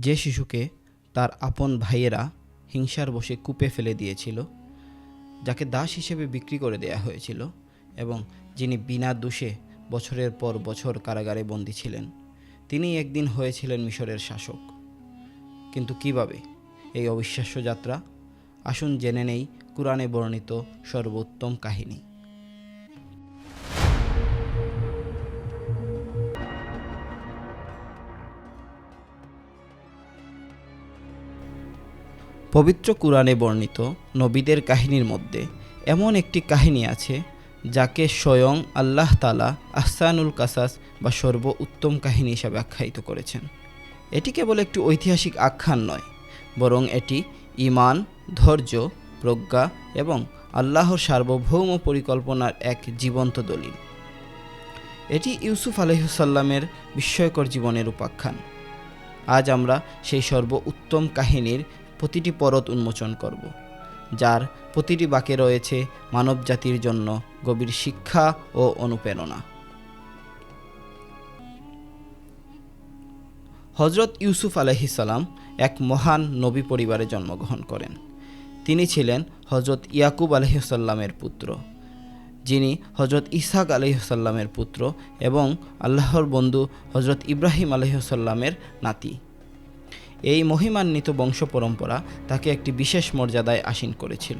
যে শিশুকে তার আপন ভাইয়েরা হিংসার বসে কূপে ফেলে দিয়েছিল, যাকে দাস হিসেবে বিক্রি করে দেয়া হয়েছিল এবং যিনি বিনা দোষে বছরের পর বছর কারাগারে বন্দী ছিলেন তিনি একদিন হয়েছিলেন মিশরের শাসক। কিন্তু কীভাবে এই অবিশ্বাস্য যাত্রা? আসুন জেনে নেই কোরআনে বর্ণিত সর্বোত্তম কাহিনী। পবিত্র কোরআনে বর্ণিত নবীদের কাহিনীর মধ্যে এমন একটি কাহিনী আছে যাকে স্বয়ং আল্লাহ তালা আহসানুল কাসাস বা সর্ব উত্তম কাহিনী হিসাবে আখ্যায়িত করেছেন। এটি কেবল একটি ঐতিহাসিক আখ্যান নয়, বরং এটি ইমান ধৈর্য, প্রজ্ঞা এবং আল্লাহর সার্বভৌম পরিকল্পনার এক জীবন্ত দলিল। এটি ইউসুফ আলহিসাল্লামের বিস্ময়কর জীবনের উপাখ্যান। আজ আমরা সেই সর্ব উত্তম কাহিনীর প্রতিটি পরত উন্মোচন করব, যার প্রতিটি বাকে রয়েছে মানব জাতির জন্য গভীর শিক্ষা ও অনুপ্রেরণা। হজরত ইউসুফ আলহিসাল্লাম এক মহান নবী পরিবারে জন্মগ্রহণ করেন। তিনি ছিলেন হজরত ইয়াকুব আলহিসাল্লামের পুত্র, যিনি হজরত ইসাক আলহিসাল্লামের পুত্র এবং আল্লাহর বন্ধু হজরত ইব্রাহিম আলহিসাল্লামের নাতি। এই মহিমান্বিত বংশ পরম্পরা তাকে একটি বিশেষ মর্যাদায় আসীন করেছিল।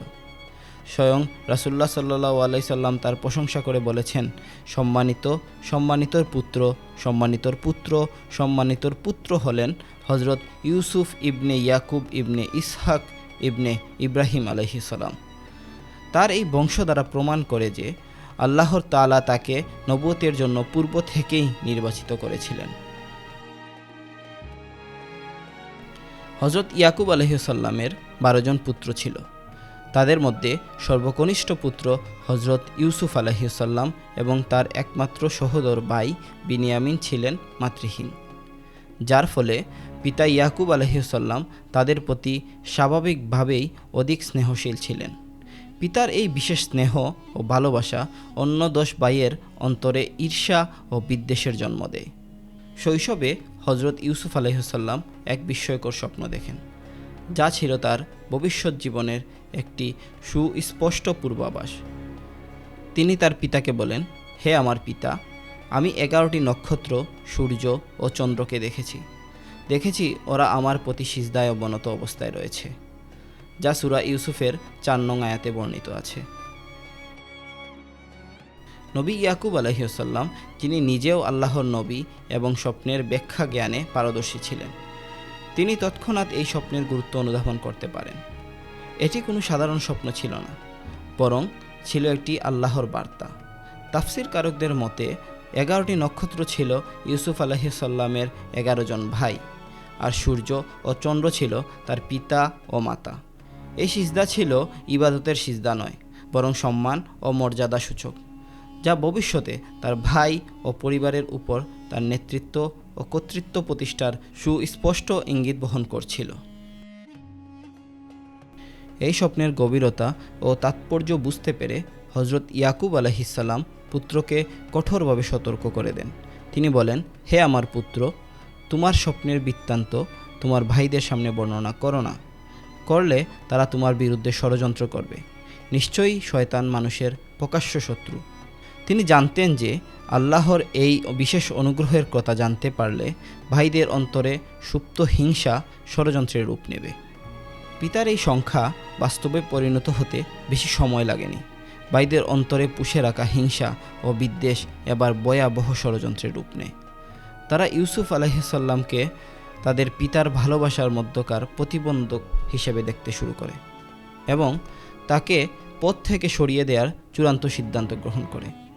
স্বয়ং রাসুল্লাহ সাল্লাহ আলাইসাল্লাম তার প্রশংসা করে বলেছেন, সম্মানিত, সম্মানিতর পুত্র সম্মানিতর পুত্র সম্মানিতর পুত্র হলেন হজরত ইউসুফ ইবনে ইয়াকুব ইবনে ইসহাক ইবনে ইব্রাহিম আলহিসাল্লাম তার এই বংশ দ্বারা প্রমাণ করে যে আল্লাহর তালা তাকে নবতের জন্য পূর্ব থেকেই নির্বাচিত করেছিলেন। হজরত ইয়াকুব আলহিসাল্লামের বারো জন পুত্র ছিল। তাদের মধ্যে সর্বকনিষ্ঠ পুত্র হজরত ইউসুফ আলহিসাল্লাম এবং তার একমাত্র সহোদর ভাই বিনিয়ামিন ছিলেন মাতৃহীন। যার ফলে পিতা ইয়াকুব আলহিসাল্লাম তাদের প্রতি স্বাভাবিকভাবেই অধিক স্নেহশীল ছিলেন। পিতার এই বিশেষ স্নেহ ও ভালোবাসা অন্য দশ ভাইয়ের অন্তরে ঈর্ষা ও বিদ্বেষের জন্ম দেয়। শৈশবে হজরত ইউসুফ আলহিসাল্লাম এক বিস্ময়কর স্বপ্ন দেখেন, যা ছিল তার ভবিষ্যৎ জীবনের একটি সুস্পষ্ট পূর্বাভাস। তিনি তার পিতাকে বলেন, হে আমার পিতা, আমি এগারোটি নক্ষত্র, সূর্য ও চন্দ্রকে দেখেছি। দেখেছি ওরা আমার প্রতি সিজদায় অবনত অবস্থায় রয়েছে, যা সুরা ইউসুফের চার নং আয়াতে বর্ণিত আছে। নবী ইয়াকুব আলহিউসাল্লাম যিনি নিজেও আল্লাহর নবী এবং স্বপ্নের ব্যাখ্যা জ্ঞানে পারদর্শী ছিলেন। তিনি তৎক্ষণাৎ এই স্বপ্নের গুরুত্ব অনুধাবন করতে পারেন। এটি কোনো সাধারণ স্বপ্ন ছিল না, বরং ছিল একটি আল্লাহর বার্তা। তাফসির কারকদের মতে, এগারোটি নক্ষত্র ছিল ইউসুফ আলহিসাল্লামের এগারো জন ভাই, আর সূর্য ও চন্দ্র ছিল তার পিতা ও মাতা। এই সিজদা ছিল ইবাদতের সিজদা নয়, বরং সম্মান ও মর্যাদা সূচক যা ভবিষ্যতে তার ভাই ও পরিবারের উপর তার নেতৃত্ব ও কর্তৃত্ব প্রতিষ্ঠার সুস্পষ্ট ইঙ্গিত বহন করছিল। এই স্বপ্নের গভীরতা ও তাৎপর্য বুঝতে পেরে হজরত ইয়াকুব আলহিসাল্লাম পুত্রকে কঠোরভাবে সতর্ক করে দেন। তিনি বলেন, হে আমার পুত্র, তোমার স্বপ্নের বৃত্তান্ত তোমার ভাইদের সামনে বর্ণনা করো না। করলে তারা তোমার বিরুদ্ধে ষড়যন্ত্র করবে। নিশ্চয়ই শয়তান মানুষের প্রকাশ্য শত্রু। তিনি জানতেন যে আল্লাহর এই বিশেষ অনুগ্রহের কথা জানতে পারলে ভাইদের অন্তরে সুপ্ত হিংসা ষড়যন্ত্রের রূপ নেবে। পিতার এই সংখ্যা বাস্তবে পরিণত হতে বেশি সময় লাগেনি। ভাইদের অন্তরে পুষে রাখা হিংসা ও বিদ্বেষ এবার ভয়াবহ ষড়যন্ত্রের রূপ নেয়। তারা ইউসুফ আলহিসাল্লামকে তাদের পিতার ভালোবাসার মধ্যকার প্রতিবন্ধক হিসেবে দেখতে শুরু করে এবং তাকে পথ থেকে সরিয়ে দেওয়ার চূড়ান্ত সিদ্ধান্ত গ্রহণ করে।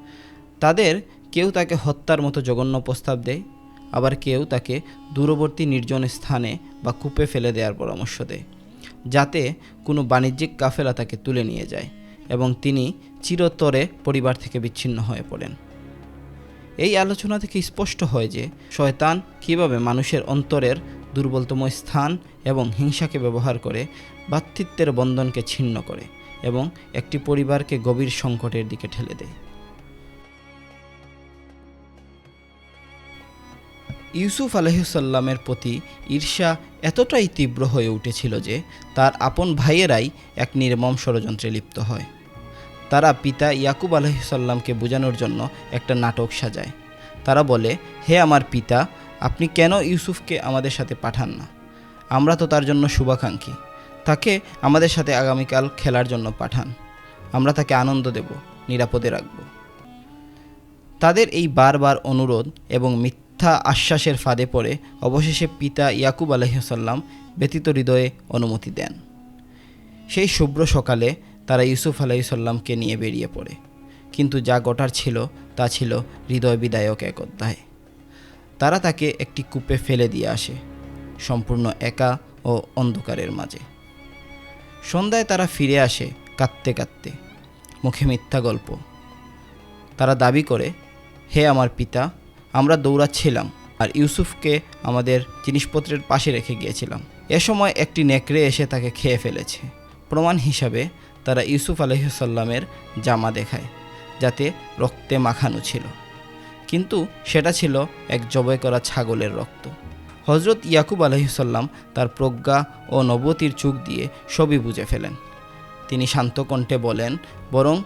তাদের কেউ তাকে হত্যার মতো জঘন্য প্রস্তাব দেয়, আবার কেউ তাকে দূরবর্তী নির্জন স্থানে বা কূপে ফেলে দেওয়ার পরামর্শ দেয়, যাতে কোনো বাণিজ্যিক কাফেলা তাকে তুলে নিয়ে যায় এবং তিনি চিরতরে পরিবার থেকে বিচ্ছিন্ন হয়ে পড়েন। এই আলোচনা থেকে স্পষ্ট হয় যে শয়তান কীভাবে মানুষের অন্তরের দুর্বলতম স্থান এবং হিংসাকে ব্যবহার করে ভ্রাতৃত্বের বন্ধনকে ছিন্ন করে এবং একটি পরিবারকে গভীর সংকটের দিকে ঠেলে দেয়। ইউসুফ আলহিসাল্লামের প্রতি ঈর্ষা এতটাই তীব্র হয়ে উঠেছিল যে তার আপন ভাইয়েরাই এক নির্মম ষড়যন্ত্রে লিপ্ত হয়। তারা পিতা ইয়াকুব আলহিসাল্লামকে বোঝানোর জন্য একটা নাটক সাজায়। তারা বলে, হে আমার পিতা, আপনি কেন ইউসুফকে আমাদের সাথে পাঠান না? আমরা তো তার জন্য শুভাকাঙ্ক্ষী। তাকে আমাদের সাথে আগামীকাল খেলার জন্য পাঠান। আমরা তাকে আনন্দ দেব, নিরাপদে রাখব। তাদের এই বারবার অনুরোধ এবং মিথ্যা আশ্বাসের ফাঁদে পড়ে অবশেষে পিতা ইয়াকুব আলহিসাল্লাম ব্যতীত হৃদয়ে অনুমতি দেন। সেই শুভ্র সকালে তারা ইউসুফ আলাইসাল্লামকে নিয়ে বেরিয়ে পড়ে। কিন্তু যা ঘটার ছিল, তা ছিল হৃদয় বিদায়ক এক অধ্যায়। তারা তাকে একটি কূপে ফেলে দিয়ে আসে, সম্পূর্ণ একা ও অন্ধকারের মাঝে। সন্ধ্যায় তারা ফিরে আসে কাঁদতে কাঁদতে, মুখে মিথ্যা গল্প। তারা দাবি করে, হে আমার পিতা আমরা দৌড়াচ্ছিলাম আর ইউসুফকে আমাদের জিনিসপত্রের পাশে রেখে গিয়েছিলাম। এ সময় একটি নেকড়ে এসে তাকে খেয়ে ফেলেছে। প্রমাণ হিসাবে তারা ইউসুফ আলহিসাল্লামের জামা দেখায়, যাতে রক্তে মাখানো ছিল। কিন্তু সেটা ছিল এক জবাই করা ছাগলের রক্ত। হজরত ইয়াকুব আলহিসাল্লাম তার প্রজ্ঞা ও নবতির চোখ দিয়ে সবই বুঝে ফেলেন। তিনি শান্ত কণ্ঠে বলেন, বরং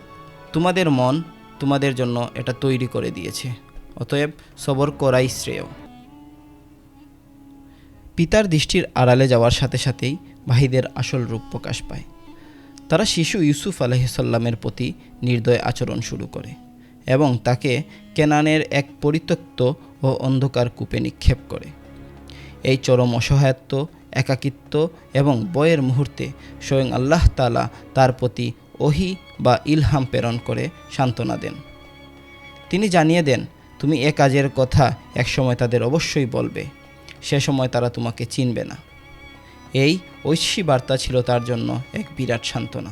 তোমাদের মন তোমাদের জন্য এটা তৈরি করে দিয়েছে। অতএব সবর করাই শ্রেয়। পিতার দৃষ্টির আড়ালে যাওয়ার সাথে সাথেই ভাইদের আসল রূপ প্রকাশ পায়। তারা শিশু ইউসুফ আলহিসাল্লামের প্রতি নির্দয় আচরণ শুরু করে এবং তাকে কেনানের এক পরিত্যক্ত ও অন্ধকার কূপে নিক্ষেপ করে। এই চরম অসহায়ত্ব, একাকিত্ব এবং বয়ের মুহূর্তে স্বয়ং আল্লাহ তালা তার প্রতি ওহি বা ইলহাম প্রেরণ করে সান্ত্বনা দেন। তিনি জানিয়ে দেন তুমি এ কাজের কথা একসময় তাদের অবশ্যই বলবে। সে সময় তারা তোমাকে চিনবে না। এই ঐশী বার্তা ছিল তার জন্য এক বিরাট সান্ত্বনা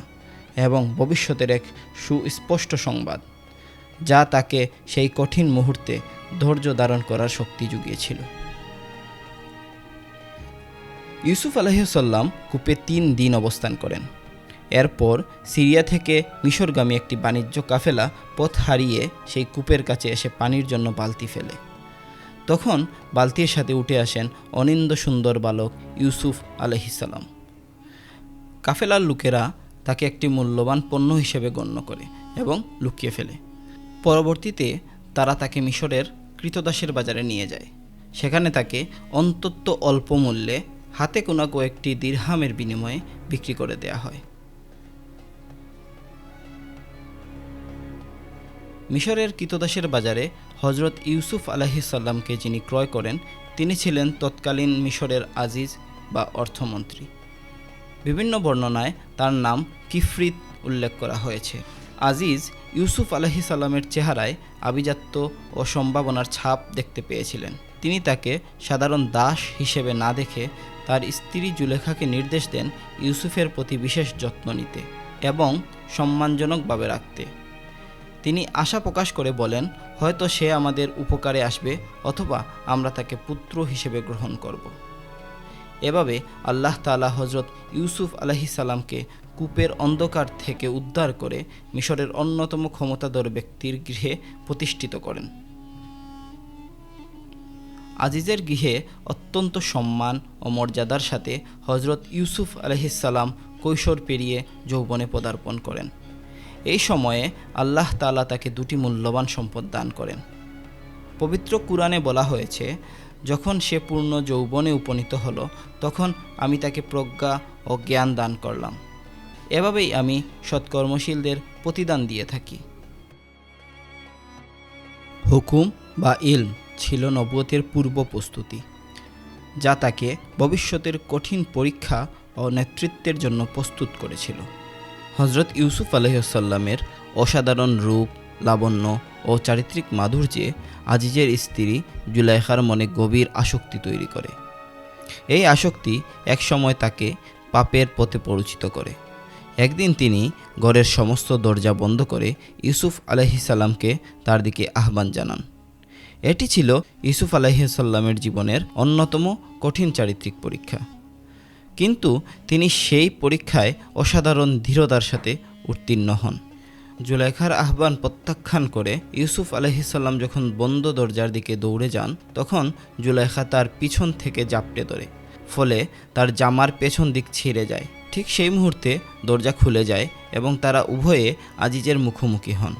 এবং ভবিষ্যতের এক সুস্পষ্ট সংবাদ, যা তাকে সেই কঠিন মুহূর্তে ধৈর্য ধারণ করার শক্তি জুগিয়েছিল। ইউসুফ আলহিসাল্লাম কূপে তিন দিন অবস্থান করেন। এরপর সিরিয়া থেকে মিশরগামী একটি বাণিজ্য কাফেলা পথ হারিয়ে সেই কূপের কাছে এসে পানির জন্য বালতি ফেলে। তখন বালতির সাথে উঠে আসেন অনিন্দ সুন্দর বালক ইউসুফ আলহিসাল্লাম কাফেলার লোকেরা তাকে একটি মূল্যবান পণ্য হিসেবে গণ্য করে এবং লুকিয়ে ফেলে। পরবর্তীতে তারা তাকে মিশরের কৃতদাসের বাজারে নিয়ে যায়। সেখানে তাকে অন্তত অল্প মূল্যে হাতে কোনা কয়েকটি দীর্হামের বিনিময়ে বিক্রি করে দেয়া হয়। মিশরের কৃতদাসের বাজারে হজরত ইউসুফ আলাহিসাল্লামকে যিনি ক্রয় করেন, তিনি ছিলেন তৎকালীন মিশরের আজিজ বা অর্থমন্ত্রী। বিভিন্ন বর্ণনায় তার নাম কিফরিত উল্লেখ করা হয়েছে। আজিজ ইউসুফ আলহি সাল্লামের চেহারায় আভিজাত্য ও সম্ভাবনার ছাপ দেখতে পেয়েছিলেন। তিনি তাকে সাধারণ দাস হিসেবে না দেখে তার স্ত্রী জুলেখাকে নির্দেশ দেন ইউসুফের প্রতি বিশেষ যত্ন নিতে এবং সম্মানজনকভাবে রাখতে। তিনি আশা প্রকাশ করে বলেন, হয়তো সে আমাদের উপকারে আসবে অথবা আমরা তাকে পুত্র হিসেবে গ্রহণ করব। এভাবে আল্লাহ তালা হজরত ইউসুফ সালামকে কূপের অন্ধকার থেকে উদ্ধার করে মিশরের অন্যতম ক্ষমতাধর ব্যক্তির গৃহে প্রতিষ্ঠিত করেন। আজিজের গৃহে অত্যন্ত সম্মান ও মর্যাদার সাথে হজরত ইউসুফ আলহিসাল্লাম কৈশোর পেরিয়ে যৌবনে পদার্পণ করেন। এই সময়ে আল্লাহ তালা তাকে দুটি মূল্যবান সম্পদ দান করেন। পবিত্র কুরআনে বলা হয়েছে, যখন সে পূর্ণ যৌবনে উপনীত হল, তখন আমি তাকে প্রজ্ঞা ও জ্ঞান দান করলাম। এভাবেই আমি সৎকর্মশীলদের প্রতিদান দিয়ে থাকি। হুকুম বা ইলম ছিল নবতের পূর্ব প্রস্তুতি, যা তাকে ভবিষ্যতের কঠিন পরীক্ষা ও নেতৃত্বের জন্য প্রস্তুত করেছিল। হজরত ইউসুফ আলহিসাল্লামের অসাধারণ রূপ, লাবণ্য ও চারিত্রিক মাধুর্যে আজিজের স্ত্রী জুলাইখার মনে গভীর আসক্তি তৈরি করে। এই আসক্তি একসময় তাকে পাপের পথে পরিচিত করে। একদিন তিনি ঘরের সমস্ত দরজা বন্ধ করে ইউসুফ আলহিসাল্লামকে তার দিকে আহ্বান জানান। এটি ছিল ইউসুফ আলহিসাল্লামের জীবনের অন্যতম কঠিন চারিত্রিক পরীক্ষা। কিন্তু তিনি সেই পরীক্ষায় অসাধারণ দৃঢ়তার সাথে উত্তীর্ণ হন। জুলাইখার আহ্বান প্রত্যাখ্যান করে ইউসুফ আলহিসাল্লাম যখন বন্ধ দরজার দিকে দৌড়ে যান, তখন জুলাইখা তার পিছন থেকে জাপটে ধরে, ফলে তার জামার পেছন দিক ছিঁড়ে যায়। ঠিক সেই মুহূর্তে দরজা খুলে যায় এবং তারা উভয়ে আজিজের মুখোমুখি হন।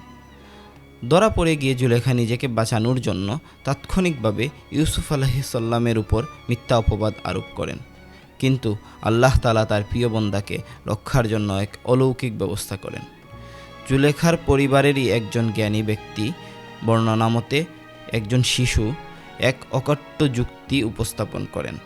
ধরা পড়ে গিয়ে জুলেখা নিজেকে বাঁচানোর জন্য তাৎক্ষণিকভাবে ইউসুফ আলহিসাল্লামের উপর মিথ্যা অপবাদ আরোপ করেন। কিন্তু আল্লাহ তালা তার প্রিয় বন্দাকে রক্ষার জন্য এক অলৌকিক ব্যবস্থা করেন। জুলেখার পরিবারেরই একজন জ্ঞানী ব্যক্তি, বর্ণনা মতে একজন শিশু এক অকট্য যুক্তি উপস্থাপন করেন।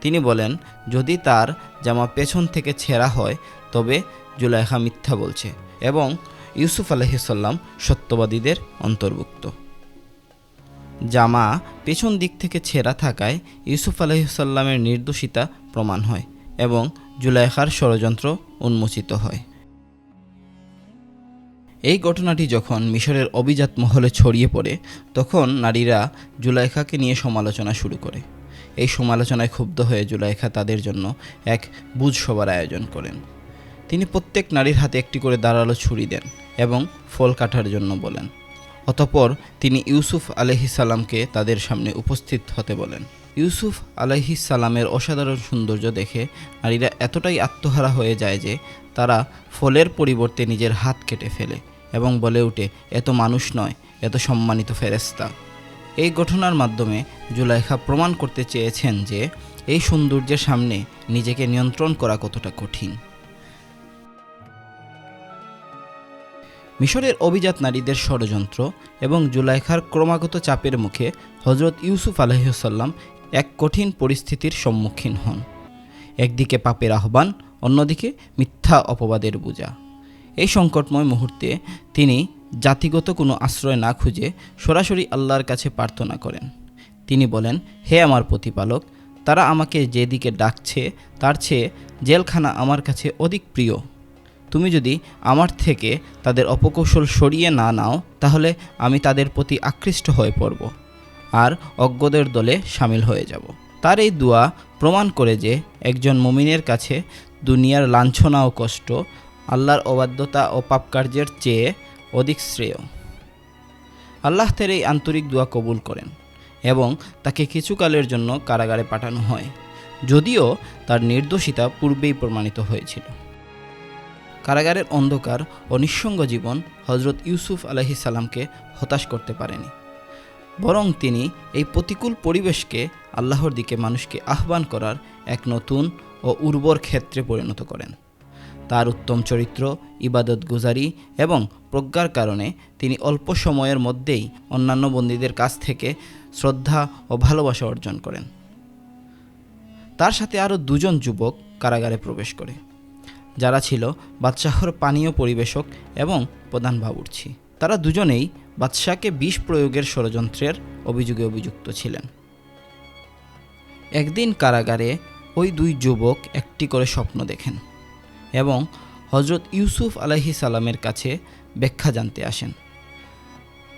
তিনি বলেন, যদি তার জামা পেছন থেকে ছেঁড়া হয়, তবে জুলাইখা মিথ্যা বলছে এবং ইউসুফ আলহিসাল্লাম সত্যবাদীদের অন্তর্ভুক্ত। জামা পেছন দিক থেকে ছেঁড়া থাকায় ইউসুফ আলহিসাল্লামের নির্দোষিতা প্রমাণ হয় এবং জুলাইখার ষড়যন্ত্র উন্মোচিত হয়। এই ঘটনাটি যখন মিশরের অভিজাত মহলে ছড়িয়ে পড়ে, তখন নারীরা জুলাইখাকে নিয়ে সমালোচনা শুরু করে। এই সমালোচনায় ক্ষুব্ধ হয়ে জুলাইখা তাদের জন্য এক বুঝ সভার আয়োজন করেন। তিনি প্রত্যেক নারীর হাতে একটি করে দাঁড়াল ছুরি দেন এবং ফল কাটার জন্য বলেন। অতপর তিনি ইউসুফ আলহিসাল্লামকে তাদের সামনে উপস্থিত হতে বলেন। ইউসুফ আলহিসাল্লামের অসাধারণ সৌন্দর্য দেখে নারীরা এতটাই আত্মহারা হয়ে যায় যে তারা ফলের পরিবর্তে নিজের হাত কেটে ফেলে এবং বলে ওঠে, এত মানুষ নয়, এত সম্মানিত ফেরেস্তা এই ঘটনার মাধ্যমে জুলাইখা প্রমাণ করতে চেয়েছেন যে এই সৌন্দর্যের সামনে নিজেকে নিয়ন্ত্রণ করা কতটা কঠিন। মিশরের অভিজাত নারীদের ষড়যন্ত্র এবং জুলাইখার ক্রমাগত চাপের মুখে হজরত ইউসুফ আলহিসাল্লাম এক কঠিন পরিস্থিতির সম্মুখীন হন। একদিকে পাপের আহ্বান, অন্যদিকে মিথ্যা অপবাদের বোঝা। এই সংকটময় মুহূর্তে তিনি জাতিগত কোনো আশ্রয় না খুঁজে সরাসরি আল্লাহর কাছে প্রার্থনা করেন। তিনি বলেন, হে আমার প্রতিপালক, তারা আমাকে যেদিকে ডাকছে, তার চেয়ে জেলখানা আমার কাছে অধিক প্রিয়। তুমি যদি আমার থেকে তাদের অপকৌশল সরিয়ে না নাও, তাহলে আমি তাদের প্রতি আকৃষ্ট হয়ে পড়ব আর অজ্ঞদের দলে সামিল হয়ে যাব। তার এই দোয়া প্রমাণ করে যে একজন মমিনের কাছে দুনিয়ার লাঞ্ছনা ও কষ্ট, আল্লাহর অবাধ্যতা ও পাপকার্যের চেয়ে অধিক শ্রেয়। আল্লাহ তের এই আন্তরিক দোয়া কবুল করেন এবং তাকে কিছুকালের জন্য কারাগারে পাঠানো হয়, যদিও তার নির্দোষিতা পূর্বেই প্রমাণিত হয়েছিল। কারাগারের অন্ধকার ও নিঃসঙ্গ জীবন হজরত ইউসুফ আলহি সালামকে হতাশ করতে পারেনি। বরং তিনি এই প্রতিকূল পরিবেশকে আল্লাহর দিকে মানুষকে আহ্বান করার এক নতুন ও উর্বর ক্ষেত্রে পরিণত করেন। তার উত্তম চরিত্র, ইবাদত গুজারি এবং প্রজ্ঞার কারণে তিনি অল্প সময়ের মধ্যেই অন্যান্য বন্দীদের কাছ থেকে শ্রদ্ধা ও ভালোবাসা অর্জন করেন। তার সাথে আরও দুজন যুবক কারাগারে প্রবেশ করে। যারা ছিল বাদশাহর পানীয় পরিবেশক এবং প্রধান বাবুর্চি। তারা দুজনেই বাদশাহকে বিষ প্রয়োগের ষড়যন্ত্রের অভিযোগে অভিযুক্ত ছিলেন। একদিন কারাগারে ওই দুই যুবক একটি করে স্বপ্ন দেখেন এবং হজরত ইউসুফ আলাহি সালামের কাছে ব্যাখ্যা জানতে আসেন।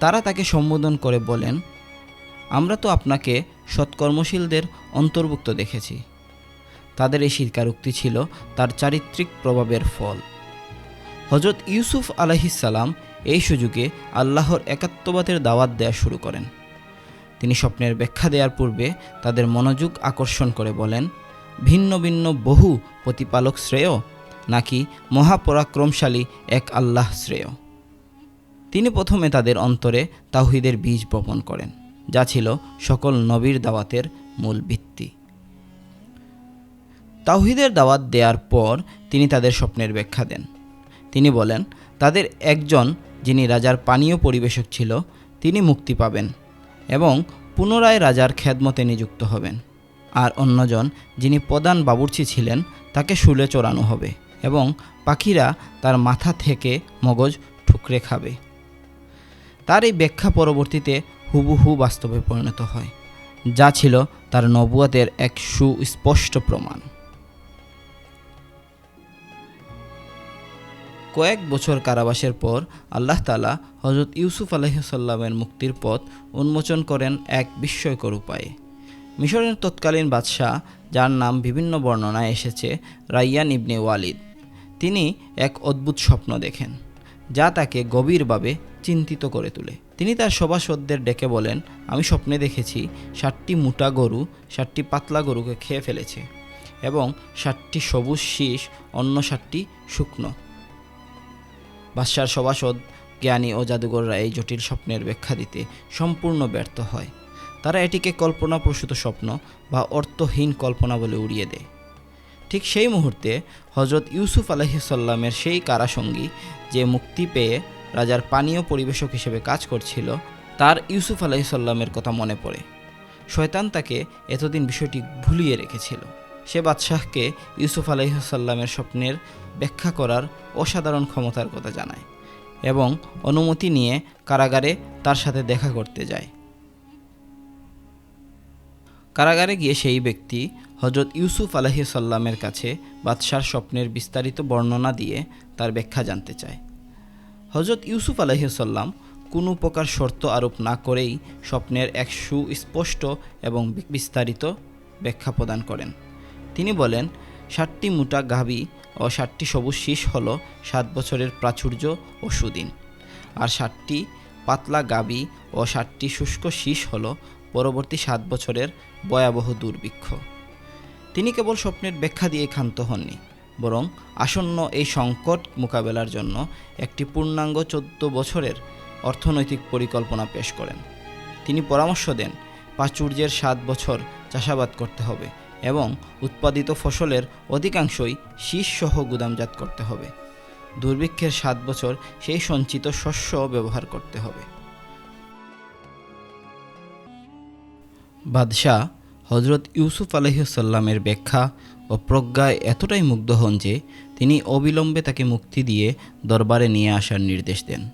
তারা তাকে সম্বোধন করে বলেন, আমরা তো আপনাকে সৎকর্মশীলদের অন্তর্ভুক্ত দেখেছি। তাদের এই স্বীকারোক্তি ছিল তার চারিত্রিক প্রভাবের ফল। হজরত ইউসুফ আলাহিসাল্লাম এই সুযোগে আল্লাহর একাত্মবাদের দাওয়াত দেয়া শুরু করেন। তিনি স্বপ্নের ব্যাখ্যা দেওয়ার পূর্বে তাদের মনোযোগ আকর্ষণ করে বলেন, ভিন্ন ভিন্ন বহু প্রতিপালক শ্রেয়, নাকি মহাপরাক্রমশালী এক আল্লাহ শ্রেয়? তিনি প্রথমে তাদের অন্তরে তাহিদের বীজ বপন করেন, যা ছিল সকল নবীর দাওয়াতের মূল ভিত্তি। তাওহিদের দাওয়াত দেওয়ার পর তিনি তাদের স্বপ্নের ব্যাখ্যা দেন। তিনি বলেন, তাদের একজন যিনি রাজার পানীয় পরিবেশক ছিল, তিনি মুক্তি পাবেন এবং পুনরায় রাজার খেদমতে নিযুক্ত হবেন। আর অন্যজন যিনি প্রধান বাবুর্চি ছিলেন, তাকে শুলে চড়ানো হবে এবং পাখিরা তার মাথা থেকে মগজ ঠুকরে খাবে। তার এই ব্যাখ্যা পরবর্তীতে হুবহু বাস্তবে পরিণত হয়, যা ছিল তার নবুয়াতের এক সুস্পষ্ট প্রমাণ। কয়েক বছর কারাবাসের পর আল্লাহ তালা হজরত ইউসুফ আলহিসাল্লামের মুক্তির পথ উন্মোচন করেন এক বিস্ময়কর উপায়ে। মিশরের তৎকালীন বাদশাহ, যার নাম বিভিন্ন বর্ণনায় এসেছে, রাইয়ান ইবনে ওয়ালিদ। তিনি এক অদ্ভুত স্বপ্ন দেখেন, যা তাকে গভীরভাবে চিন্তিত করে তোলে। তিনি তার সভাসদদের ডেকে বলেন, আমি স্বপ্নে দেখেছি ষাটটি মোটা গরু, ষাটটি পাতলা গরুকে খেয়ে ফেলেছে এবং ষাটটি সবুজ শীষ, অন্য ষাটটি শুকনো। বাদশার সভাসদ, জ্ঞানী ও জাদুঘররা এই জটিল স্বপ্নের ব্যাখ্যা দিতে সম্পূর্ণ ব্যর্থ হয়। তারা এটিকে কল্পনাপ্রসূত স্বপ্ন বা অর্থহীন কল্পনা বলে উড়িয়ে দেয়। ঠিক সেই মুহূর্তে হজরত ইউসুফ আলহিসাল্লামের সেই কারাসঙ্গী যে মুক্তি পেয়ে রাজার পানীয় পরিবেশক হিসেবে কাজ করছিল, তার ইউসুফ আলহিসাল্লামের কথা মনে পড়ে। শয়তান তাকে এতদিন বিষয়টি ভুলিয়ে রেখেছিল। সে বাদশাহকে ইউসুফ আলহিসাল্লামের স্বপ্নের ব্যাখ্যা করার অসাধারণ ক্ষমতার কথা জানায় এবং অনুমতি নিয়ে কারাগারে তার সাথে দেখা করতে যায়। কারাগারে গিয়ে সেই ব্যক্তি হজরত ইউসুফ আলহি সাল্লামের কাছে বাদশার স্বপ্নের বিস্তারিত বর্ণনা দিয়ে তার ব্যাখ্যা জানতে চায়। হজরত ইউসুফ আলহি সাল্লাম কোনো প্রকার শর্ত আরোপ না করেই স্বপ্নের এক সুস্পষ্ট এবং বিস্তারিত ব্যাখ্যা প্রদান করেন। তিনি বলেন ষাটটি মোটা গাভী ও ষাটটি সবুজ শীষ হল সাত বছরের প্রাচুর্য ও সুদিন। আর ষাটটি পাতলা গাবি ও ষাটটি শুষ্ক শীষ হল পরবর্তী সাত বছরের ভয়াবহ দুর্ভিক্ষ। তিনি কেবল স্বপ্নের ব্যাখ্যা দিয়ে ক্ষান্ত হননি, বরং আসন্ন এই সংকট মোকাবেলার জন্য একটি পূর্ণাঙ্গ চোদ্দ বছরের অর্থনৈতিক পরিকল্পনা পেশ করেন। তিনি পরামর্শ দেন, প্রাচুর্যের সাত বছর চাষাবাদ করতে হবে। এবং উৎপাদিত ফসলের অধিকাংশই শীষসহ গুদামজাত করতে হবে। দুর্ভিক্ষের সাত বছর সেই সঞ্চিত শস্য ব্যবহার করতে হবে। বাদশাহ হজরত ইউসুফ আলহিসাল্লামের ব্যাখ্যা ও প্রজ্ঞায় এতটাই মুগ্ধ হন যে তিনি অবিলম্বে তাকে মুক্তি দিয়ে দরবারে নিয়ে আসার নির্দেশ দেন।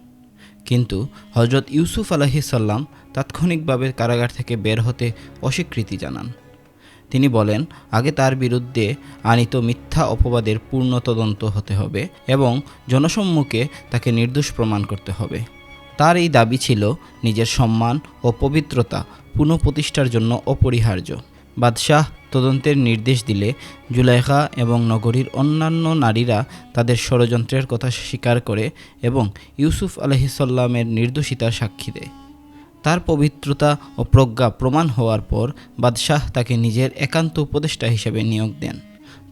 কিন্তু হজরত ইউসুফ আলহিসাল্লাম তাৎক্ষণিকভাবে কারাগার থেকে বের হতে অস্বীকৃতি জানান। তিনি বলেন, আগে তার বিরুদ্ধে আনিত মিথ্যা অপবাদের পূর্ণ তদন্ত হতে হবে এবং জনসম্মুখে তাকে নির্দোষ প্রমাণ করতে হবে। তার এই দাবি ছিল, নিজের সম্মান ও পবিত্রতা পুনঃপ্রতিষ্ঠার জন্য অপরিহার্য। বাদশাহ তদন্তের নির্দেশ দিলে জুলাইখা এবং নগরীর অন্যান্য নারীরা তাদের ষড়যন্ত্রের কথা স্বীকার করে এবং ইউসুফ আলহিসাল্লামের নির্দোষিতার সাক্ষী দেয়। তার পবিত্রতা ও প্রজ্ঞা প্রমাণ হওয়ার পর বাদশাহ তাকে নিজের একান্ত উপদেষ্টা হিসেবে নিয়োগ দেন।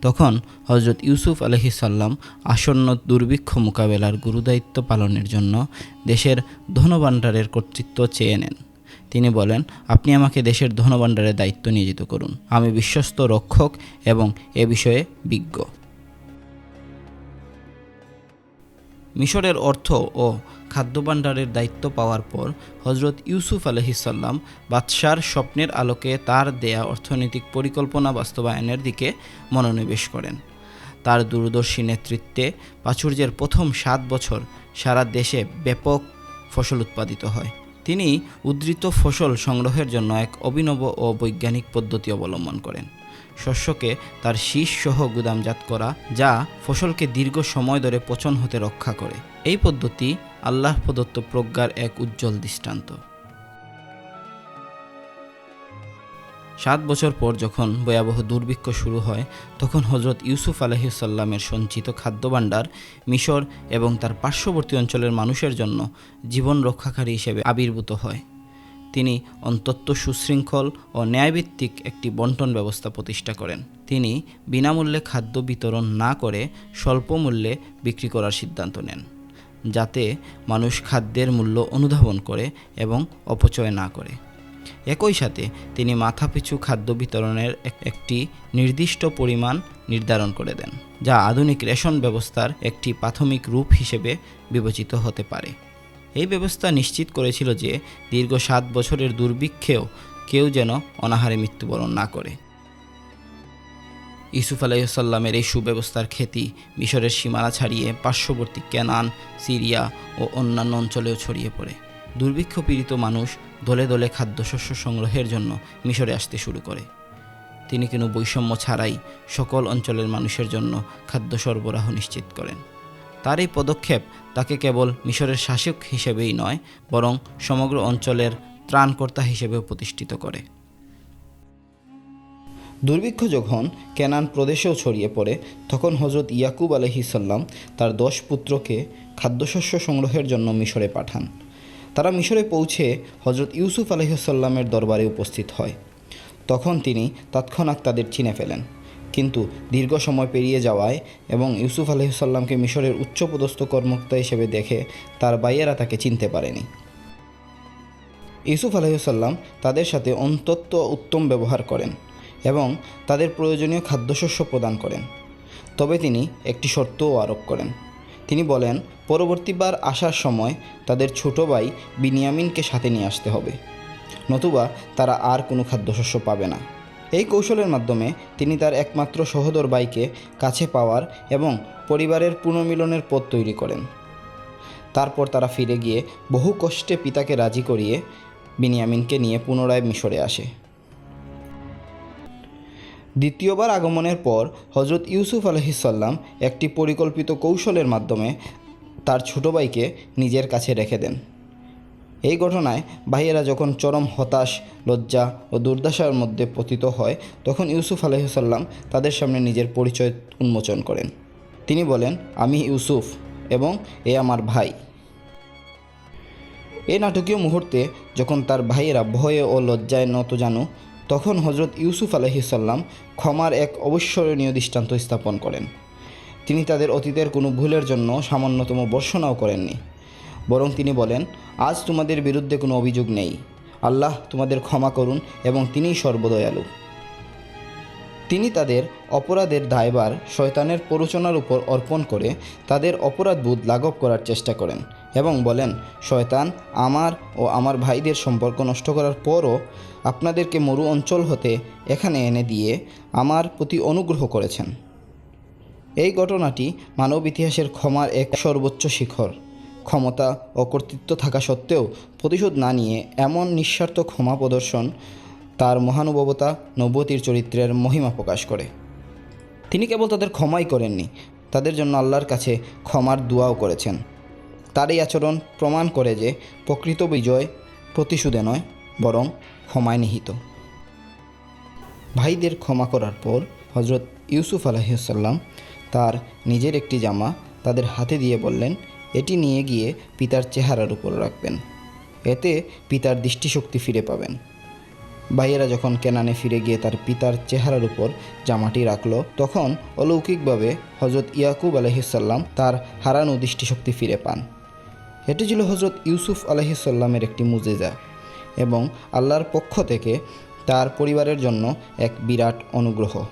তখন হজরত ইউসুফ আলহিসাল্লাম আসন্ন দুর্ভিক্ষ মোকাবেলার গুরুদায়িত্ব পালনের জন্য দেশের ধনভাণ্ডারের কর্তৃত্ব চেয়ে নেন। তিনি বলেন, আপনি আমাকে দেশের ধনভাণ্ডারের দায়িত্ব নিয়োজিত করুন। আমি বিশ্বস্ত রক্ষক এবং এ বিষয়ে বিজ্ঞ। মিশরের অর্থ ও খাদ্যভাণ্ডারের দায়িত্ব পাওয়ার পর হজরত ইউসুফ আলহিসাল্লাম বাদশার স্বপ্নের আলোকে তার দেয়া অর্থনৈতিক পরিকল্পনা বাস্তবায়নের দিকে মনোনিবেশ করেন। তার দূরদর্শী নেতৃত্বে প্রাচুর্যের প্রথম সাত বছর সারা দেশে ব্যাপক ফসল উৎপাদিত হয়। তিনি উদ্ধৃত ফসল সংগ্রহের জন্য এক অভিনব ও বৈজ্ঞানিক পদ্ধতি অবলম্বন করেন। শস্যকে তার শীষ সহ গুদামজাত করা, যা ফসলকে দীর্ঘ সময় ধরে পচন হতে রক্ষা করে। এই পদ্ধতি আল্লাহ প্রদত্ত প্রজ্ঞার এক উজ্জ্বল দৃষ্টান্ত। সাত বছর পর যখন ভয়াবহ দুর্ভিক্ষ শুরু হয়, তখন হজরত ইউসুফ আলহিসাল্লামের সঞ্চিত খাদ্যভাণ্ডার, মিশর এবং তার পার্শ্ববর্তী অঞ্চলের মানুষের জন্য জীবন রক্ষাকারী হিসেবে আবির্ভূত হয়। তিনি অন্তত সুশৃঙ্খল ও ন্যায়ভিত্তিক একটি বন্টন ব্যবস্থা প্রতিষ্ঠা করেন। তিনি বিনামূল্যে খাদ্য বিতরণ না করে স্বল্প মূল্যে বিক্রি করার সিদ্ধান্ত নেন। যাতে মানুষ খাদ্যের মূল্য অনুধাবন করে এবং অপচয় না করে। একই সাথে তিনি মাথাপিছু খাদ্য বিতরণের একটি নির্দিষ্ট পরিমাণ নির্ধারণ করে দেন, যা আধুনিক রেশন ব্যবস্থার একটি প্রাথমিক রূপ হিসেবে বিবেচিত হতে পারে। এই ব্যবস্থা নিশ্চিত করেছিল যে দীর্ঘ সাত বছরের দুর্ভিক্ষেও কেউ যেন অনাহারে মৃত্যুবরণ না করে। ইসুফ আলাইসাল্লামের এই সুব্যবস্থার খ্যাতি মিশরের সীমানা ছাড়িয়ে পার্শ্ববর্তী ক্যানান সিরিয়া ও অন্যান্য অঞ্চলেও ছড়িয়ে পড়ে। দুর্ভিক্ষ পীড়িত মানুষ দলে দলে খাদ্যশস্য সংগ্রহের জন্য মিশরে আসতে শুরু করে। তিনি কোনো বৈষম্য ছাড়াই সকল অঞ্চলের মানুষের জন্য খাদ্য সরবরাহ নিশ্চিত করেন। তার এই পদক্ষেপ তাকে কেবল মিশরের শাসক হিসেবেই নয়, বরং সমগ্র অঞ্চলের ত্রাণকর্তা হিসেবেও প্রতিষ্ঠিত করে। দুর্ভিক্ষ যখন কেনান প্রদেশেও ছড়িয়ে পড়ে, তখন হজরত ইয়াকুব আলহিসাল্লাম তার দশ পুত্রকে খাদ্যশস্য সংগ্রহের জন্য মিশরে পাঠান। তারা মিশরে পৌঁছে হজরত ইউসুফ আলহিসাল্লামের দরবারে উপস্থিত হয়। তখন তিনি তৎক্ষণাৎ তাদের চিনে ফেলেন। কিন্তু দীর্ঘ সময় পেরিয়ে যাওয়ায় এবং ইউসুফ আলহিসাল্লামকে মিশরের উচ্চপদস্থ কর্মকর্তা হিসেবে দেখে তার বাইয়েরা তাকে চিনতে পারেনি। ইউসুফ আলহিসাল্লাম তাদের সাথে অন্তত উত্তম ব্যবহার করেন। এবং তাদের প্রয়োজনীয় খাদ্যশস্য প্রদান করেন। তবে তিনি একটি শর্তও আরোপ করেন। তিনি বলেন পরবর্তীবার আসার সময় তাদের ছোট ভাই বিনিয়ামিনকে সাথে নিয়ে আসতে হবে। নতুবা তারা আর কোনো খাদ্যশস্য পাবে না। এই কৌশলের মাধ্যমে তিনি তার একমাত্র সহোদর ভাইকে কাছে পাওয়ার এবং পরিবারের পুনর্মিলনের পথ তৈরি করেন। তারপর তারা ফিরে গিয়ে বহু কষ্টে পিতাকে রাজি করিয়ে বিনিয়ামিনকে নিয়ে পুনরায় মিশরে আসে। দ্বিতীয়বার আগমনের পর হজরত ইউসুফ আলহিসাল্লাম একটি পরিকল্পিত কৌশলের মাধ্যমে তার ছোট ভাইকে নিজের কাছে রেখে দেন। এই ঘটনায় ভাইয়েরা যখন চরম হতাশ, লজ্জা ও দুর্দশার মধ্যে পতিত হয়, তখন ইউসুফ আলহিসাল্লাম তাদের সামনে নিজের পরিচয় উন্মোচন করেন। তিনি বলেন, আমি ইউসুফ এবং এ আমার ভাই। এই নাটকীয় মুহূর্তে যখন তার ভাইয়েরা ভয়ে ও লজ্জায় নত জানু তখন হজরত ইউসুফ আলহিসাল্লাম ক্ষমার এক অবিস্মরণীয় দৃষ্টান্ত স্থাপন করেন। তিনি তাদের অতীতের কোনো ভুলের জন্য সামান্যতম বর্ষণাও করেননি। বরং তিনি বলেন, আজ তোমাদের বিরুদ্ধে কোনো অভিযোগ নেই। আল্লাহ তোমাদের ক্ষমা করুন এবং তিনিই সর্বদয়ালু। তিনি তাদের অপরাধের দায়বার শয়তানের প্ররোচনার উপর অর্পণ করে তাদের অপরাধবোধ লাঘব করার চেষ্টা করেন। এবং বলেন, শয়তান আমার ও আমার ভাইদের সম্পর্ক নষ্ট করার পরও আপনাদেরকে মরু অঞ্চল হতে এখানে এনে দিয়ে আমার প্রতি অনুগ্রহ করেছেন। এই ঘটনাটি মানব ইতিহাসের ক্ষমার এক সর্বোচ্চ শিখর। ক্ষমতা ও কর্তৃত্ব থাকা সত্ত্বেও প্রতিশোধ না নিয়ে এমন নিঃস্বার্থ ক্ষমা প্রদর্শন তার মহানুভবতা নবতির চরিত্রের মহিমা প্রকাশ করে। তিনি কেবল তাদের ক্ষমাই করেননি, তাদের জন্য আল্লাহর কাছে ক্ষমার দোয়াও করেছেন। তার এই আচরণ প্রমাণ করে যে প্রকৃত বিজয় প্রতিশোধে নয়, বরং ক্ষমায় নিহিত। ভাইদের ক্ষমা করার পর হজরত ইউসুফ আলহিসাল্লাম তার নিজের একটি জামা তাদের হাতে দিয়ে বললেন, এটি নিয়ে গিয়ে পিতার চেহারার উপর রাখবেন। এতে পিতার দৃষ্টিশক্তি ফিরে পাবেন। ভাইয়েরা যখন কেনানে ফিরে গিয়ে তার পিতার চেহারার উপর জামাটি রাখল, তখন অলৌকিকভাবে হজরত ইয়াকুব আলহিসাল্লাম তার হারানো দৃষ্টিশক্তি ফিরে পান। এটি ছিল হজরত ইউসুফ আলহিসাল্লামের একটি মুজেজা এবং আল্লাহর পক্ষ থেকে তার পরিবারের জন্য এক বিরাট অনুগ্রহ।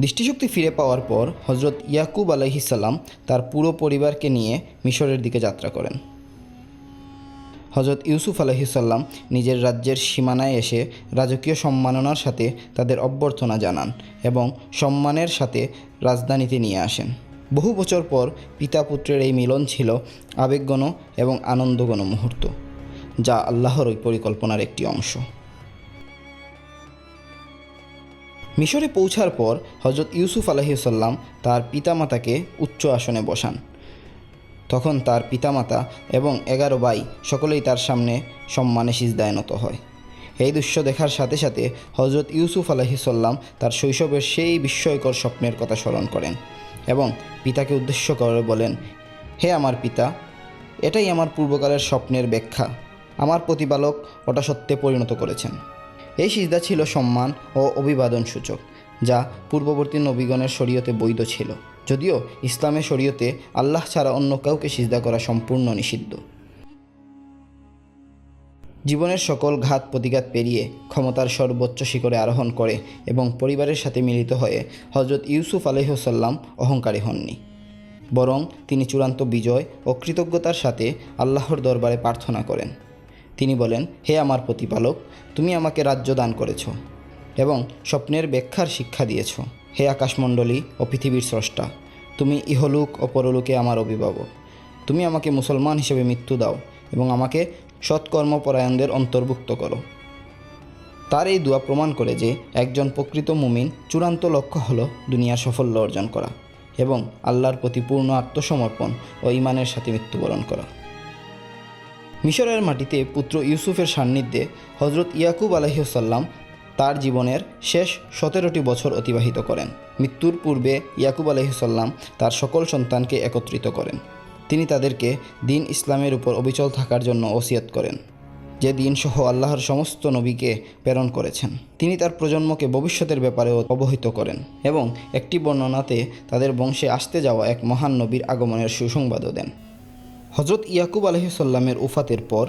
দৃষ্টিশক্তি ফিরে পাওয়ার পর হজরত ইয়াকুব আলহিসাল্লাম তার পুরো পরিবারকে নিয়ে মিশরের দিকে যাত্রা করেন। হজরত ইউসুফ আলহিসাল্লাম নিজের রাজ্যের সীমানায় এসে রাজকীয় সম্মাননার সাথে তাদের অভ্যর্থনা জানান এবং সম্মানের সাথে রাজধানীতে নিয়ে আসেন। বহু বছর পর পিতা পুত্রের এই মিলন ছিল আবেগগণ এবং আনন্দগণ মুহূর্ত, যা আল্লাহর ওই পরিকল্পনার একটি অংশ। মিশরে পৌঁছার পর হজরত ইউসুফ আলহিসাল্লাম তার পিতামাতাকে উচ্চ আসনে বসান। তখন তার পিতামাতা এবং এগারো ভাই সকলেই তার সামনে সম্মানে সিজদায় নত হয়। এই দৃশ্য দেখার সাথে সাথে হজরত ইউসুফ আলহিসাল্লাম তার শৈশবের সেই বিস্ময়কর স্বপ্নের কথা স্মরণ করেন। এবং পিতাকে উদ্দেশ্য করে বলেন, হে আমার পিতা, এটাই আমার পূর্বকালের স্বপ্নের ব্যাখ্যা। আমার প্রতিপালক ওটা সত্যে পরিণত করেছেন। এই সিজদা ছিল সম্মান ও অভিবাদন সূচক, যা পূর্ববর্তী নবীগণের শরীয়তে বৈধ ছিল। যদিও ইসলামের শরীয়তে আল্লাহ ছাড়া অন্য কাউকে সিজদা করা সম্পূর্ণ নিষিদ্ধ। জীবনের সকল ঘাত প্রতিঘাত পেরিয়ে ক্ষমতার সর্বোচ্চ শিখরে আরোহণ করে এবং পরিবারের সাথে মিলিত হয়ে হজরত ইউসুফ আলহ্লাম অহংকারী হননি। বরং তিনি চূড়ান্ত বিজয় ও কৃতজ্ঞতার সাথে আল্লাহর দরবারে প্রার্থনা করেন। তিনি বলেন, হে আমার প্রতিপালক, তুমি আমাকে রাজ্য দান করেছ এবং স্বপ্নের ব্যাখ্যার শিক্ষা দিয়েছ। হে আকাশমণ্ডলী ও পৃথিবীর স্রষ্টা, তুমি ইহলুক ও পরলোকে আমার অভিভাবক। তুমি আমাকে মুসলমান হিসেবে মৃত্যু দাও এবং আমাকে সৎকর্মপরায়ণদের অন্তর্ভুক্ত করো। তার এই দোয়া প্রমাণ করে যে একজন প্রকৃত মুমিন চূড়ান্ত লক্ষ্য হল দুনিয়ার সাফল্য অর্জন করা এবং আল্লাহর প্রতি পূর্ণ আত্মসমর্পণ ও ইমানের সাথে মৃত্যুবরণ করা। মিশরের মাটিতে পুত্র ইউসুফের সান্নিধ্যে হজরত ইয়াকুব আলহিসাল্লাম তার জীবনের শেষ সতেরোটি বছর অতিবাহিত করেন। মৃত্যুর পূর্বে ইয়াকুব আলহিসাল্লাম তার সকল সন্তানকে একত্রিত করেন। তিনি তাদেরকে দিন ইসলামের উপর অবিচল থাকার জন্য ওসিয়ত করেন, যে দিন সহ আল্লাহর সমস্ত নবীকে প্রেরণ করেছেন। তিনি তার প্রজন্মকে ভবিষ্যতের ব্যাপারেও অবহিত করেন এবং একটি বর্ণনাতে তাদের বংশে আসতে যাওয়া এক মহান নবীর আগমনের সুসংবাদও দেন। হজরত ইয়াকুব আলহিসাল্লামের উফাতের পর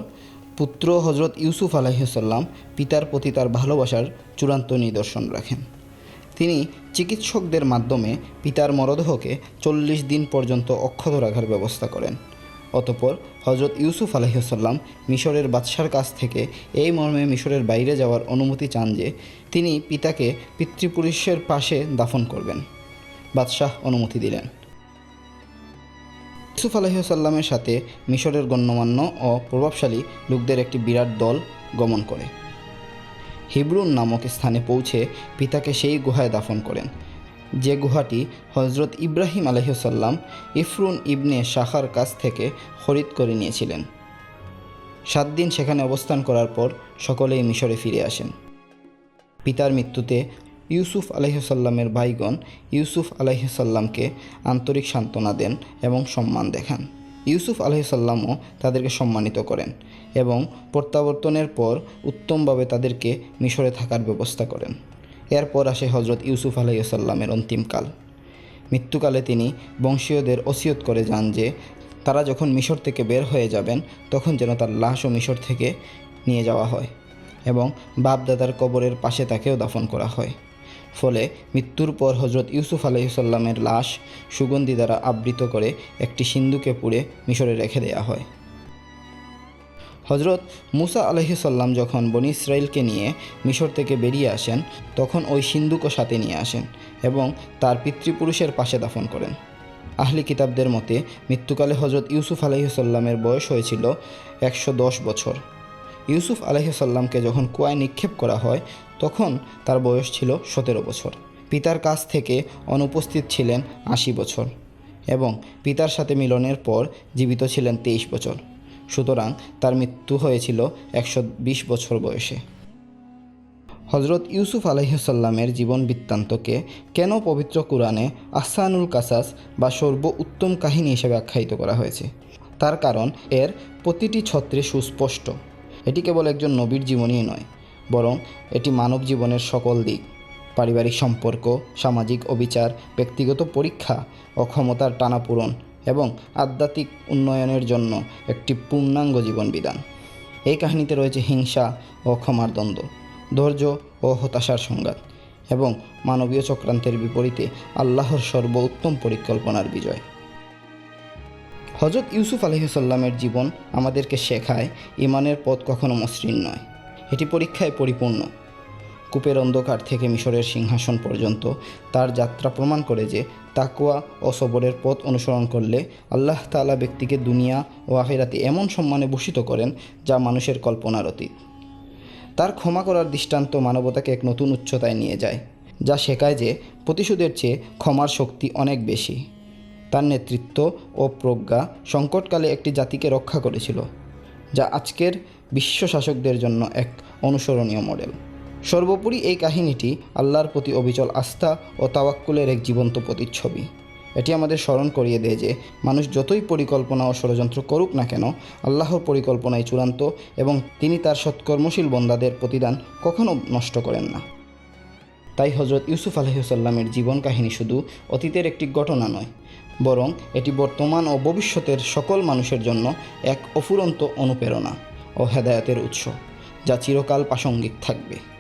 পুত্র হজরত ইউসুফ আলহিসাল্লাম পিতার প্রতি তার ভালোবাসার চূড়ান্ত নিদর্শন রাখেন। তিনি চিকিৎসকদের মাধ্যমে পিতার মরদেহকে চল্লিশ দিন পর্যন্ত অক্ষত রাখার ব্যবস্থা করেন। অতপর হজরত ইউসুফ আলহিসাল্লাম মিশরের বাদশার কাছ থেকে এই মর্মে মিশরের বাইরে যাওয়ার অনুমতি চান যে তিনি পিতাকে পিতৃপুরুষের পাশে দাফন করবেন। বাদশাহ অনুমতি দিলেন। ইউসুফ আলহিসাল্লামের সাথে মিশরের গণ্যমান্য ও প্রভাবশালী লোকদের একটি বিরাট দল গমন করে। হিব্রুন নামক স্থানে পৌঁছে পিতাকে সেই গুহায় দাফন করেন। যে গুহাটি হজরত ইব্রাহিম আলহিসাল্লাম ইফরুন ইবনে শাখার কাছ থেকে খরিদ করে নিয়েছিলেন। সাত দিন সেখানে অবস্থান করার পর সকলেই মিশরে ফিরে আসেন। পিতার মৃত্যুতে ইউসুফ আলহিসাল্লামের ভাইগণ ইউসুফ আলহিসাল্লামকে আন্তরিক সান্ত্বনা দেন এবং সম্মান দেখান। ইউসুফ আলহিসাল্লামও তাদেরকে সম্মানিত করেন। এবং প্রত্যাবর্তনের পর উত্তমভাবে তাদেরকে মিশরে থাকার ব্যবস্থা করেন। এরপর আসে হজরত ইউসুফ আলহিসাল্লামের অন্তিমকাল মৃত্যুকালে তিনি বংশীয়দের ওসিয়ত করে যান যে, তারা যখন মিশর থেকে বের হয়ে যাবেন, তখন যেন তার লাশও মিশর থেকে নিয়ে যাওয়া হয় এবং বাপদাদার কবরের পাশে তাকেও দাফন করা হয়। ফলে মৃত্যুর পর হজরত ইউসুফ আলহিসাল্লামের লাশ সুগন্ধি দ্বারা আবৃত করে একটি সিন্ধুকে পুড়ে মিশরে রেখে দেওয়া হয়। হজরত মুসা আলহিসাল্লাম যখন বনি ইসরায়েলকে নিয়ে মিশর থেকে বেরিয়ে আসেন, তখন ওই সিন্ধুকও সাথে নিয়ে আসেন এবং তার পিতৃপুরুষের পাশে দাফন করেন। আহলি কিতাবদের মতে, মৃত্যুকালে হজরত ইউসুফ আলহিসাল্লামের বয়স হয়েছিল একশো দশ বছর। ইউসুফ আলহিসাল্লামকে যখন কুয়ায় নিক্ষেপ করা হয়, তখন তার বয়স ছিল সতেরো বছর। পিতার কাছ থেকে অনুপস্থিত ছিলেন আশি বছর এবং পিতার সাথে মিলনের পর জীবিত ছিলেন তেইশ বছর। সুতরাং তার মৃত্যু হয়েছিল একশো বিশ বছর বয়সে। হজরত ইউসুফ আলহিসাল্লামের জীবন বৃত্তান্তকে কেন পবিত্র কোরআনে আহসানুল কাসাস বা সর্ব উত্তম কাহিনী হিসেবে আখ্যায়িত করা হয়েছে? তার কারণ এর প্রতিটি ছত্রে সুস্পষ্ট। এটি কেবল একজন নবীর জীবনই নয়, বরং এটি মানব জীবনের সকল দিক। পারিবারিক সম্পর্ক, সামাজিক অবিচার, ব্যক্তিগত পরীক্ষা ও ক্ষমতার টানাপূরণ এবং আধ্যাত্মিক উন্নয়নের জন্য একটি পূর্ণাঙ্গ জীবন বিধান এই কাহিনীতে রয়েছে হিংসা ও ক্ষমার দ্বন্দ্ব, ধৈর্য ও হতাশার সংঘাত এবং মানবীয় চক্রান্তের বিপরীতে আল্লাহর সর্ব উত্তম পরিকল্পনার বিজয়। হজরত ইউসুফ আলহিসাল্লামের জীবন আমাদেরকে শেখায়, ইমানের পথ কখনো মসৃণ নয়। এটি পরীক্ষায় পরিপূর্ণ। কূপের অন্ধকার থেকে মিশরের সিংহাসন পর্যন্ত তার যাত্রা প্রমাণ করে যে তাকুয়া ও সবরের পথ অনুসরণ করলে আল্লাহ তাআলা ব্যক্তিকে দুনিয়া ও আখিরাতে এমন সম্মানে ভূষিত করেন যা মানুষের কল্পনার অতীত। তার ক্ষমা করার দৃষ্টান্ত মানবতাকে এক নতুন উচ্চতায় নিয়ে যায়, যা শেখায় যে প্রতিশোধের চেয়ে ক্ষমার শক্তি অনেক বেশি। তার নেতৃত্ব ও প্রজ্ঞা সংকটকালে একটি জাতিকে রক্ষা করেছিল, যা আজকের বিশ্ব শাসকদের জন্য এক অনুসরণীয় মডেল। সর্বোপরি এই কাহিনীটি আল্লাহর প্রতি অবিচল আস্থা ও তাওয়াক্কুলের এক জীবন্ত প্রতিচ্ছবি। এটি আমাদের স্মরণ করিয়ে দেয় যে মানুষ যতই পরিকল্পনা ও ষড়যন্ত্র করুক না কেন, আল্লাহর পরিকল্পনাই চূড়ান্ত এবং তিনি তার সৎকর্মশীল বন্দাদের প্রতিদান কখনো নষ্ট করেন না। তাই হজরত ইউসুফ আলহিসাল্লামের জীবন কাহিনী শুধু অতীতের একটি ঘটনা নয়, বরং এটি বর্তমান ও ভবিষ্যতের সকল মানুষের জন্য এক অফুরন্ত অনুপ্রেরণা ও হেদায়তের উৎস, যা চিরকাল প্রাসঙ্গিক থাকবে।